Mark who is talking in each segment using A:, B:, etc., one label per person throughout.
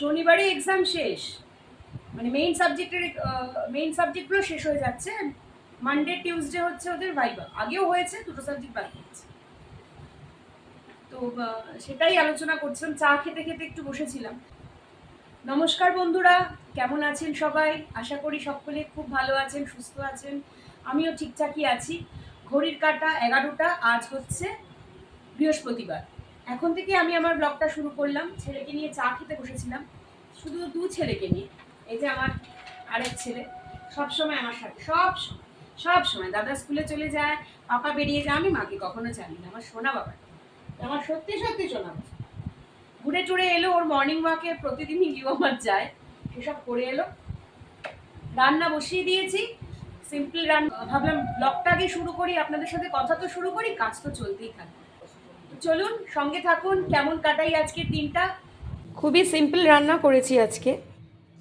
A: শনিবারে এক্সাম শেষ। মানে মেইন সাবজেক্টের মেইন সাবজেক্টগুলো শেষ হয়ে যাচ্ছে। মানডে টিউসডে হচ্ছে ওদের ভাইবা আগেও হয়েছে, দুটো সাবজেক্ট বাকি আছে তো সেটাই আলোচনা করছিলাম। চা খেতে খেতে একটু বসেছিলাম। নমস্কার বন্ধুরা, কেমন আছেন সবাই? আশা করি সকলে খুব ভালো আছেন, সুস্থ আছেন। আমিও ঠিকঠাকই আছি। ঘড়ির কাটা এগারোটা, আজ হচ্ছে বৃহস্পতিবার। এখন থেকে আমি আমার ব্লগটা শুরু করলাম। ছেলেকে নিয়ে চা খেতে বসেছিলাম। শুধু দু ছেলেকে নিয়ে। এই যে আমার আরেক ছেলে। সব সময় আমার সাথে। সব সব সময়। দাদা স্কুলে চলে যায়, পাপা বেরিয়ে যায়, আমি মাকে কখনো জানি না। আমার সোনা বাবা। আমার সত্যি সত্যি সোনা বাবা। ঘুরে টুরে এলো, ওর মর্নিং ওয়াকে প্রতিদিনই লিও আমার যায়। সেসব করে এলো। রান্না বসিয়ে দিয়েছি। সিম্পল রান্না। ভাবলাম ব্লগটা আগে শুরু করি, আপনাদের সাথে কথা তো শুরু করি, কাজ তো চলতেই থাকবে। চলুন সঙ্গে থাকুন কেমন কাটাই আজকে দিনটা? খুবই সিম্পল রান্না করেছি আজকে।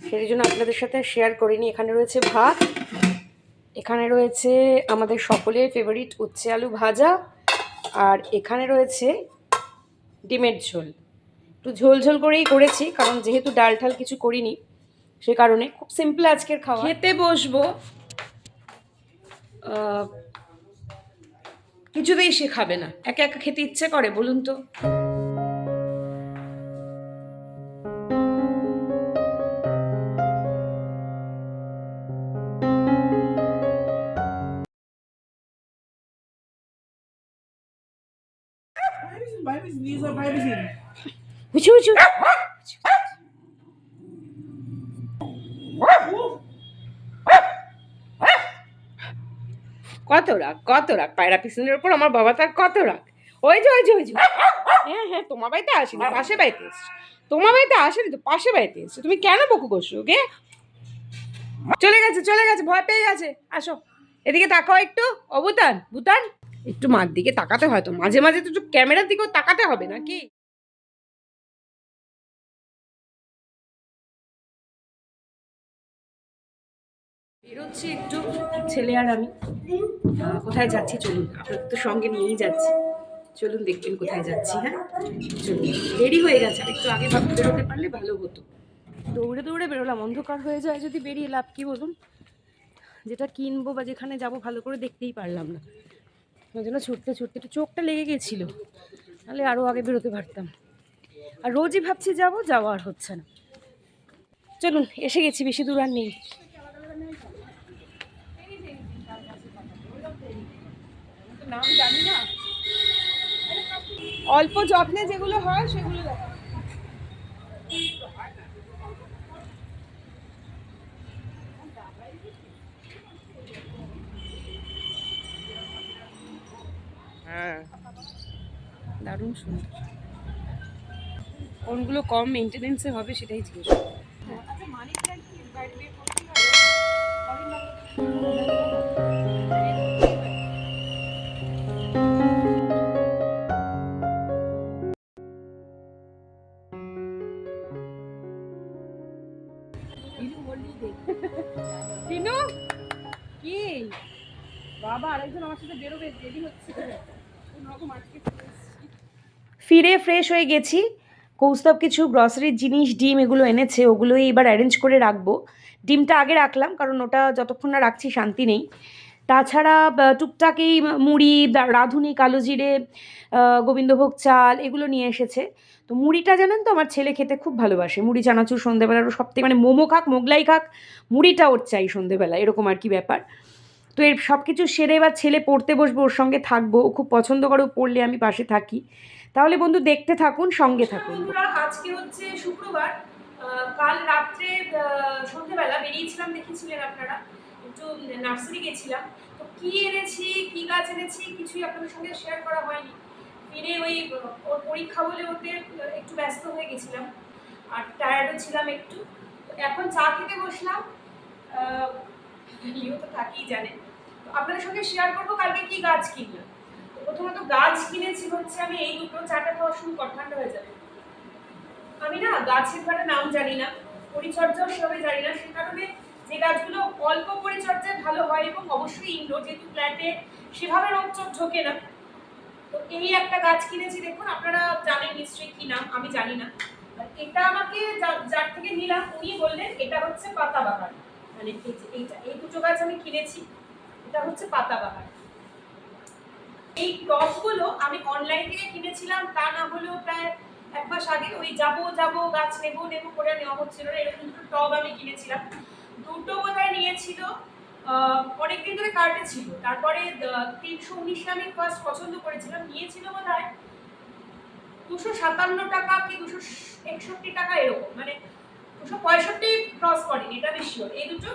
A: সেই জন্য আপনাদের সাথে শেয়ার করিনি। এখানে রয়েছে ভাত এখানে রয়েছে আমাদের সকলের ফেভারিট উচ্ছে আলু ভাজা আর এখানে রয়েছে ডিমের ঝোল। একটু ঝোল ঝোল করেই করেছি কারণ যেহেতু ডাল ঠাল কিছু করিনি সে কারণে খুব সিম্পল আজকের খাওয়া খেতে বসবো। কিছুতেই সে খাবে না একা একা খেতে ইচ্ছে করে বলুন তো
B: Beibesin, beibesin, Lisa, beibesin.
A: উঁচু উঁচু কত রাগ কত রাগ। পায়রা পিছনের উপর আমার বাবা তার কত রাগ। ওই যে ওই যে ওই যে। হ্যাঁ হ্যাঁ তোমার বাড়িতে আসেনি পাশে বাড়িতে এসছে। তোমার বাড়িতে আসেনি তো পাশে বাড়িতে এসছে। তুমি কেন বকু করছ ওকে? চলে গেছে চলে গেছে ভয় পেয়ে গেছে। আসো। এদিকে তাকাও একটু। অবুতান বুতান একটু মার দিকে তাকাতে হয় তো। মাঝে মাঝে তো একটু ক্যামেরার দিকেও তাকাতে হবে নাকি? বেরোচ্ছি একটু, ছেলে আর আমি। কোথায় যাচ্ছি চলুন আপনার তো সঙ্গে নিয়েই যাচ্ছি। চলুন দেখবেন কোথায় যাচ্ছি হ্যাঁ? চলুন। দেরি হয়ে গেছে, একটু আগে বেরোতে পারলে ভালো হতো। দৌড়ে দৌড়ে বেরোলাম, অন্ধকার হয়ে যায় যদি বেরিয়ে লাভ কি বলুন? যেটা কিনবো বা যেখানে যাব ভালো করে দেখতেই পারলাম না। ওই জন্য ছুটতে ছুটতে একটু চোখটা লেগে গেছিল তাহলে আরও আগে বেরোতে পারতাম। আর রোজই ভাবছি যাব, যাওয়া আর হচ্ছে না। চলুন, এসে গেছি, বেশি দূর আর নেই। নাম জানি না অল্প যত্নে যেগুলো হয় সেগুলো দেখা
B: হ্যাঁ।
A: দারুণ সুন্দর। কোনগুলো কম মেনটেনেন্সে হবে সেটাই জিজ্ঞেস। টিনু? কি? বাবা, আরেকজন আমার সাথে বেরোবে, দেরি হচ্ছে। ফিরে ফ্রেশ হয়ে গেছি। কৌস্তব কিছু গ্রসারির জিনিস, ডিম এগুলো এনেছে, ওগুলোই এবার অ্যারেঞ্জ করে রাখব। ডিমটা আগে রাখলাম, কারণ ওটা যতক্ষণ না রাখছি, শান্তি নেই। তাছাড়া টুকটাক এই মুড়ি রাঁধুনি কালো জিরে গোবিন্দভোগ চাল এগুলো নিয়ে এসেছে। তো মুড়িটা জানেন তো আমার ছেলে খেতে খুব ভালোবাসে। মুড়ি চানাচুর সন্ধেবেলার সব থেকে মানে মোমো খাক মোগলাই খাক মুড়িটা ওর চাই সন্ধেবেলা এরকম আর কি ব্যাপার। তো এর সব কিছু সেরে এবার ছেলে পড়তে বসবো ওর সঙ্গে থাকব ও খুব পছন্দ করে পড়লে আমি পাশে থাকি। তাহলে বন্ধু দেখতে থাকুন সঙ্গে থাকুন। আজকে হচ্ছে শুক্রবার কাল রাত্রে সন্ধ্যেবেলা বেরিয়েছিলাম দেখেছিলেন আপনারা? একটু নার্সারি গেছিলাম। তো কি এনেছি, কি গাছ এনেছি কিছুই আপনাদের সঙ্গে শেয়ার করা হয়নি। ফিরে ওই ওর পরীক্ষা বলে ওতে একটু ব্যস্ত হয়ে গেছিলাম। আর টায়ার্ডও ছিলাম একটু। তো এখন চা খেতে বসলাম। লিও তো থাকেই জানে। তো আপনাদের সঙ্গে শেয়ার করব কালকে কি গাছ কিনলাম প্রথমত গাছ কিনেছি হচ্ছে আমি, এই দুটো চাটা খাওয়া শুরু কর, ঠান্ডা হয়ে যাবে। আমি না গাছের ঘরে নাম জানি না, পরিচর্যাও সেভাবে জানি না গাছগুলো অল্প পরিচর্যায় ভালো হয় এবং অবশ্যই ইনডোর যেহেতু ফ্ল্যাটে সেভাবে রোগ চোখ ঢোকে না। তো এই একটা গাছ কিনেছি, দেখুন আপনারা জানেন নিশ্চয়ই কি নাম, আমি জানি না। এটা আমাকে যার থেকে নিলাম, উনি বললেন এটা হচ্ছে পাতা বাগান। মানে এই এইটা, এই দুটো গাছ আমি কিনেছি, এটা হচ্ছে পাতা বাগান। এই টবগুলো আমি অনলাইন থেকে কিনেছিলাম, তা না হলেও প্রায় এক মাস আগে ওই যাব যাব গাছ নেব নেব করে নেওয়া হচ্ছিল এরকম টব আমি কিনেছিলাম। দুটো বোধহয় নিয়েছিল? অনেকদিন ধরে কার্টে ছিল। তারপরে তিনশো উনিশে আমি ফার্স্ট পছন্দ করেছিলাম। নিয়েছিল বোধ হয় দুশো সাতান্ন টাকা কি দুশো একষট্টি টাকা এরকম। মানে দুশো পঁয়ষট্টি ক্রস করেনি, এটা বেশি এই দুটো,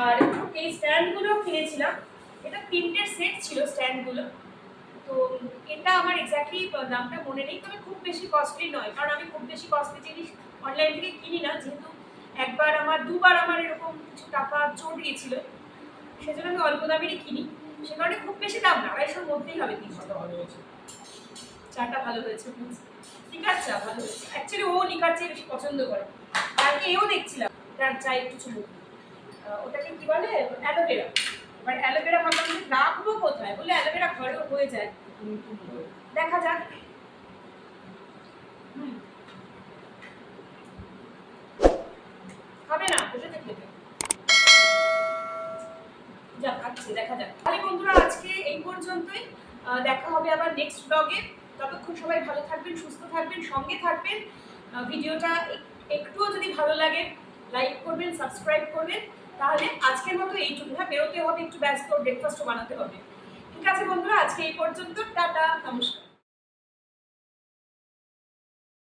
A: আর এই স্ট্যান্ডগুলো কিনেছিলাম। এটা তিনটের সেট ছিল স্ট্যান্ডগুলো তো এটা আমার এক্স্যাক্টলি দামটা মনে নেই, তবে খুব বেশি কস্টলি নয়। কারণ আমি খুব বেশি কস্টলি জিনিস অনলাইন থেকে কিনি না, যেহেতু একবার আমার দুবার আমার এরকম কিছু টাকা চোট গিয়েছিল সেজন্য আমি অল্প দামেরই কিনি। সে কারণে খুব বেশি দাম না আড়াইশোর মধ্যেই হবে তিনশো চাটা ভালো হয়েছে লিকার চা ভালো হয়েছে। অ্যাকচুয়ালি ও লিকার চা বেশি পছন্দ করে। কালকে এও দেখছিলাম তার চা একটু চুমুক ওটাকে কি বলে? অ্যালোভেরা এবার অ্যালোভেরা ভাবলাম যে রাখব কোথায়? বলে অ্যালোভেরা ঘরেও হয়ে যায়। দেখা যাক। হুম। হবে না, বসে থাকলে যাক আচ্ছা দেখা যাক। তাহলে বন্ধুরা, আজকে এই পর্যন্তই। দেখা হবে আবার নেক্সট ব্লগে ততক্ষণ সবাই ভালো থাকবেন, সুস্থ থাকবেন, সঙ্গে থাকবেন। ভিডিওটা একটুও যদি ভালো লাগে লাইক করবেন সাবস্ক্রাইব করবেন। তাহলে আজকের মতো এইটুকু হ্যাঁ বেরোতে হবে, একটু ব্যস্ত ব্রেকফাস্টও বানাতে হবে। ঠিক আছে বন্ধুরা, আজকে এই পর্যন্ত। টাটা, নমস্কার।